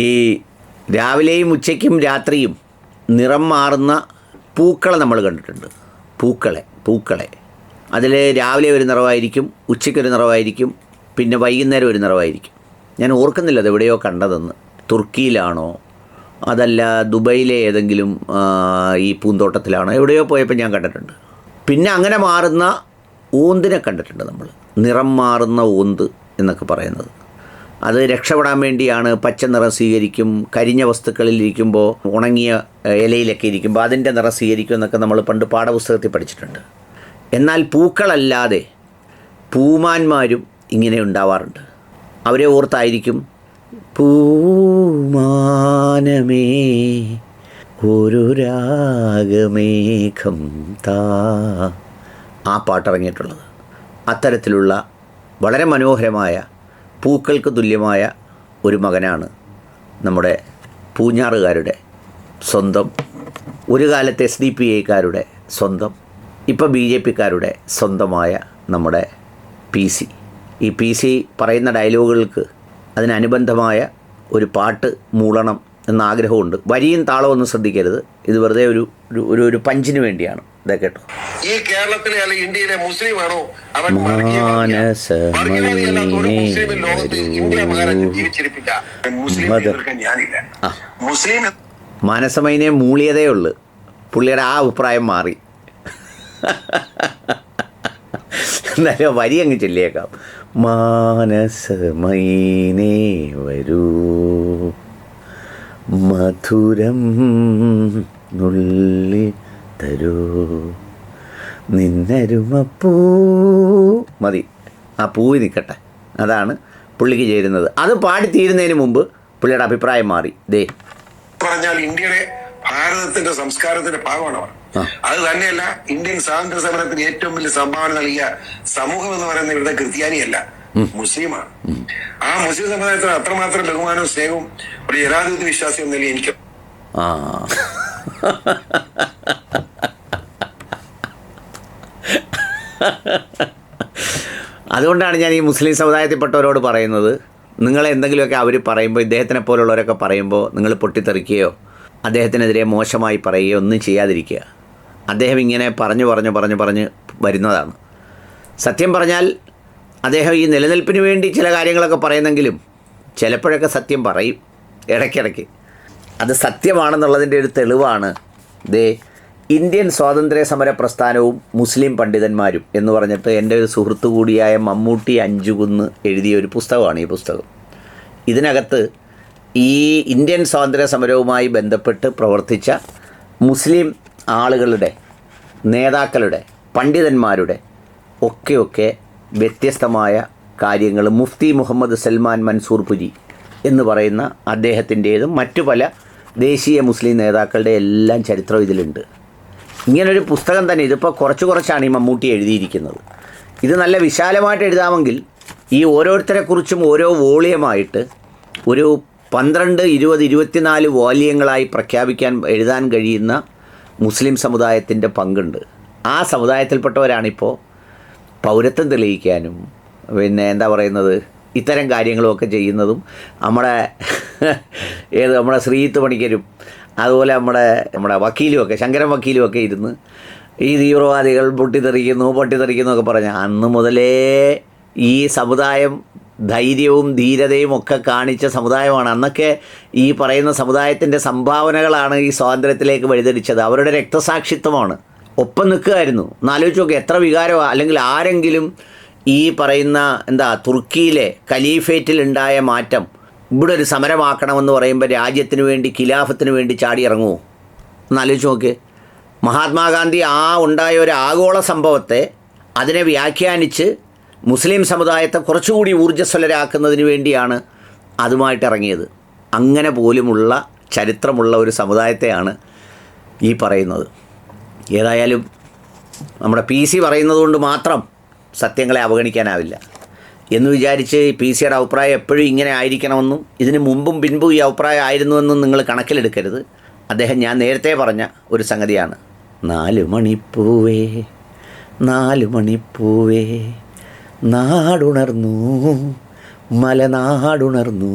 ഈ രാവിലെയും ഉച്ചയ്ക്കും രാത്രിയും നിറം മാറുന്ന പൂക്കളെ നമ്മൾ കണ്ടിട്ടുണ്ട്. പൂക്കളെ പൂക്കളെ. അതിൽ രാവിലെ ഒരു നിറവായിരിക്കും ഉച്ചയ്ക്കൊരു നിറവായിരിക്കും പിന്നെ വൈകുന്നേരം ഒരു നിറവായിരിക്കും. ഞാൻ ഓർക്കുന്നില്ല അത് എവിടെയോ കണ്ടതെന്ന്. തുർക്കിയിലാണോ? അതല്ല ദുബൈയിലെ ഏതെങ്കിലും ഈ പൂന്തോട്ടത്തിലാണോ? എവിടെയോ പോയപ്പോൾ ഞാൻ കണ്ടിട്ടുണ്ട്. പിന്നെ അങ്ങനെ മാറുന്ന ഊന്തിനെ കണ്ടിട്ടുണ്ട് നമ്മൾ. നിറം മാറുന്ന ഊന്ത്. എന്നൊക്കെ പറയുന്നത്. അത് രക്ഷപ്പെടാൻ വേണ്ടിയാണ് പച്ച നിറം സ്വീകരിക്കും കരിഞ്ഞ വസ്തുക്കളിൽ ഇരിക്കുമ്പോൾ ഉണങ്ങിയ ഇലയിലൊക്കെ ഇരിക്കുമ്പോൾ അതിന്റെ നിറം സ്വീകരിക്കും എന്നൊക്കെ നമ്മൾ പണ്ട് പാഠപുസ്തകത്തിൽ പഠിച്ചിട്ടുണ്ട്. എന്നാൽ പൂക്കളല്ലാതെ പൂമാന്മാരും ഇങ്ങനെ ഉണ്ടാവാറുണ്ട്. അവരെ ഓർത്തായിരിക്കും പൂമാനമേ ഒരു രാഗമേഘം താ. ആ പാട്ടിറങ്ങിയിട്ടുള്ളത് അത്തരത്തിലുള്ള വളരെ മനോഹരമായ പൂക്കൾക്ക് തുല്യമായ ഒരു മകനാണ് നമ്മുടെ പൂഞ്ഞാറുകാരുടെ സ്വന്തം ഒരു കാലത്ത് എസ് ഡി പി ഐക്കാരുടെ സ്വന്തം ഇപ്പോൾ ബി ജെ പിക്കാരുടെ സ്വന്തമായ നമ്മുടെ പി സി ഈ പി സി പറയുന്ന ഡയലോഗുകൾക്ക് അതിനനുബന്ധമായ ഒരു പാട്ട് മൂളണം എന്ന ആഗ്രഹമുണ്ട് വരിയും താളമൊന്നും ശ്രദ്ധിക്കരുത്. ഇത് വെറുതെ ഒരു- ഒരു ഒരു പഞ്ചിന് വേണ്ടിയാണ്. കേട്ടോ. ഈ കേരളത്തിലെ അല്ലെങ്കിൽ ഇന്ത്യയിലെ മുസ്ലിം ആണോ അവൻ. മാനസമൈനെ മൂളിയതേ ഉള്ളു. പുള്ളിയുടെ ആ അഭിപ്രായം മാറി. എന്നാലും വരി അങ്ങ് ചൊല്ലിയേക്കാം. മാനസമൈനേ വരൂ. മധുരം നുള്ളി തരൂ. നിന്നരുമപ്പൂ. മതി. ആ പൂവ് നിൽക്കട്ടെ. അതാണ് പുള്ളിക്ക് ചേരുന്നത്. അത് പാടി തീരുന്നതിന് മുമ്പ് പുള്ളിയുടെ അഭിപ്രായം മാറി. ദേ. പറഞ്ഞാൽ ഇന്ത്യയുടെ ഭാരതത്തിന്റെ സംസ്കാരത്തിന്റെ ഭാഗമാണ് അവർ അത് തന്നെയല്ല ഇന്ത്യൻ സ്വാതന്ത്ര്യ സമരത്തിന് ഏറ്റവും വലിയ സംഭാവന നൽകിയ സമൂഹം എന്ന് പറയുന്ന ഇവിടുത്തെ ക്രിസ്ത്യാനിയല്ല മുസ്ലിമാണ്. ആ മുസ്ലിം സമുദായത്തിന് അത്രമാത്രം ബഹുമാനവും സ്നേഹവും ഒരു ജനാധിപത്യ വിശ്വാസിയും നൽകി എനിക്ക് ആ. അതുകൊണ്ടാണ് ഞാൻ ഈ മുസ്ലിം സമുദായത്തിൽപ്പെട്ടവരോട് പറയുന്നത്. നിങ്ങൾ എന്തെങ്കിലുമൊക്കെ അവർ പറയുമ്പോൾ ഇദ്ദേഹത്തിനെ പോലുള്ളവരൊക്കെ പറയുമ്പോൾ നിങ്ങൾ പൊട്ടിത്തെറിക്കുകയോ അദ്ദേഹത്തിനെതിരെ മോശമായി പറയുകയോ ഒന്നും ചെയ്യാതിരിക്കുക. അദ്ദേഹം ഇങ്ങനെ പറഞ്ഞു പറഞ്ഞു പറഞ്ഞു പറഞ്ഞ് വരുന്നതാണ്. സത്യം പറഞ്ഞാൽ അദ്ദേഹം ഈ നിലനിൽപ്പിന് വേണ്ടി ചില കാര്യങ്ങളൊക്കെ പറയുന്നെങ്കിലും ചിലപ്പോഴൊക്കെ സത്യം പറയും ഇടയ്ക്കിടയ്ക്ക്. അത് സത്യമാണെന്നുള്ളതിന്റെ ഒരു തെളിവാണ്. ദേ ഇന്ത്യൻ സ്വാതന്ത്ര്യ സമര പ്രസ്ഥാനവും മുസ്ലിം പണ്ഡിതന്മാരും എന്ന് പറഞ്ഞിട്ട് എന്റെ ഒരു സുഹൃത്തു കൂടിയായ മമ്മൂട്ടി അഞ്ചുകുന്ന് എഴുതിയ ഒരു പുസ്തകമാണ് ഈ പുസ്തകം. ഇതിനകത്ത് ഈ ഇന്ത്യൻ സ്വാതന്ത്ര്യ സമരവുമായി ബന്ധപ്പെട്ട് പ്രവർത്തിച്ച മുസ്ലിം ആളുകളുടെ നേതാക്കളുടെ പണ്ഡിതന്മാരുടെ ഒക്കെയൊക്കെ വ്യത്യസ്തമായ കാര്യങ്ങൾ മുഫ്തി മുഹമ്മദ് സൽമാൻ മൻസൂർ പുരി എന്ന് പറയുന്ന അദ്ദേഹത്തിന്റേതും മറ്റു പല ദേശീയ മുസ്ലിം നേതാക്കളുടെ എല്ലാം ചരിത്രം ഇതിലുണ്ട്. ഇങ്ങനൊരു പുസ്തകം തന്നെ ഇതിപ്പോൾ കുറച്ച് കുറച്ചാണ് ഈ മമ്മൂട്ടി എഴുതിയിരിക്കുന്നത്. ഇത് നല്ല വിശാലമായിട്ട് എഴുതാമെങ്കിൽ ഈ ഓരോരുത്തരെക്കുറിച്ചും ഓരോ വോളിയമായിട്ട് ഒരു പന്ത്രണ്ട് ഇരുപത് ഇരുപത്തിനാല് വോല്യങ്ങളായി പ്രഖ്യാപിക്കാൻ എഴുതാൻ കഴിയുന്ന മുസ്ലിം സമുദായത്തിന്റെ പങ്കുണ്ട്. ആ സമുദായത്തിൽപ്പെട്ടവരാണിപ്പോൾ പൗരത്വം തെളിയിക്കാനും പിന്നെ എന്താ പറയുന്നത് ഇത്തരം കാര്യങ്ങളുമൊക്കെ ചെയ്യുന്നതും നമ്മുടെ ഏത് നമ്മുടെ ശ്രീത്ത് പണിക്കരും അതുപോലെ നമ്മുടെ നമ്മുടെ വക്കീലുമൊക്കെ ശങ്കരൻ വക്കീലുമൊക്കെ ഇരുന്ന് ഈ തീവ്രവാദികൾ പൊട്ടിത്തെറിക്കുന്നു പൊട്ടിത്തെറിക്കുന്നു ഒക്കെ പറഞ്ഞ അന്ന് മുതലേ ഈ സമുദായം ധൈര്യവും ധീരതയും ഒക്കെ കാണിച്ച സമുദായമാണ്. അന്നൊക്കെ ഈ പറയുന്ന സമുദായത്തിന്റെ സംഭാവനകളാണ് ഈ സ്വാതന്ത്ര്യത്തിലേക്ക് വഴിതെളിച്ചത് അവരുടെ രക്തസാക്ഷിത്വമാണ്. ഒപ്പം നിൽക്കുമായിരുന്നു എന്നാലോചിച്ച് നോക്കുക എത്ര വികാരമാണ് അല്ലെങ്കിൽ ആരെങ്കിലും ഈ പറയുന്ന എന്താ തുർക്കിയിലെ കലീഫേറ്റിലുണ്ടായ മാറ്റം ഇവിടെ ഒരു സമരമാക്കണമെന്ന് പറയുമ്പോൾ രാജ്യത്തിന് വേണ്ടി ഖിലാഫത്തിന് വേണ്ടി ചാടി ഇറങ്ങുമോ എന്നാലോചിച്ച് നോക്ക്. മഹാത്മാഗാന്ധി ആ ഉണ്ടായ ഒരു ആഗോള സംഭവത്തെ അതിനെ വ്യാഖ്യാനിച്ച് മുസ്ലിം സമുദായത്തെ കുറച്ചുകൂടി ഊർജസ്വലരാക്കുന്നതിന് വേണ്ടിയാണ് അതുമായിട്ട് ഇറങ്ങിയത്. അങ്ങനെ പോലുമുള്ള ചരിത്രമുള്ള ഒരു സമുദായത്തെയാണ് ഈ പറയുന്നത്. ഏതായാലും നമ്മുടെ പി സി പറയുന്നത് കൊണ്ട് മാത്രം സത്യങ്ങളെ അവഗണിക്കാനാവില്ല. എന്ന് വിചാരിച്ച് പി സിയുടെ അഭിപ്രായം എപ്പോഴും ഇങ്ങനെ ആയിരിക്കണമെന്നും ഇതിന് മുമ്പും പിൻപും ഈ അഭിപ്രായം ആയിരുന്നുവെന്നും നിങ്ങൾ കണക്കിലെടുക്കരുത്. അദ്ദേഹം ഞാൻ നേരത്തെ പറഞ്ഞ ഒരു സംഗതിയാണ്. നാല് മണിപ്പൂവേ നാല് മണിപ്പൂവേ നാടുണർന്നു മലനാടുണർന്നു.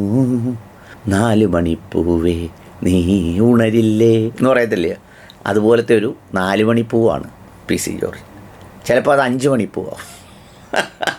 നാല് മണിപ്പൂവേ നീ ഉണരില്ലേ എന്ന് പറയത്തില്ലേ? അതുപോലത്തെ ഒരു നാല് മണിപ്പൂവാണ് പി സി ജോർജ്. ചിലപ്പോൾ അത് അഞ്ച് മണിപ്പൂവാണ്